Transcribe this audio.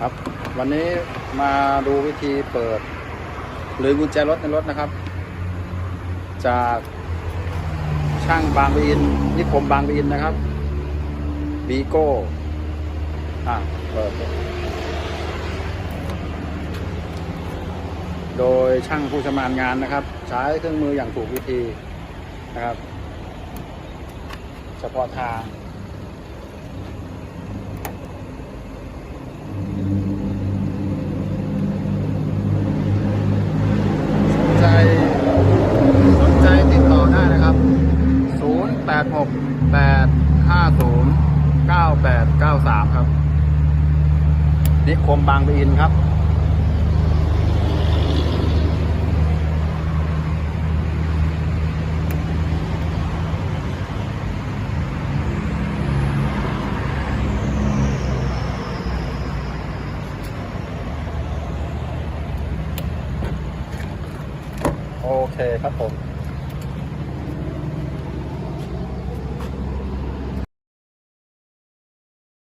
ครับ วันนี้มาดูวิธีเปิด หรือกุญแจรถในรถนะครับ จากช่างบางปะอินนิคมบางปะอินนะครับบีโก้อะเปิด โดยช่างผู้ชำนาญงานนะครับ ใช้เครื่องมืออย่างถูกวิธีนะครับ เฉพาะทาง สนใจสนใจติดต่อได้นะครับ 8 6 850 9893 ครับ นิคมบางปะอินครับโอเคครับผม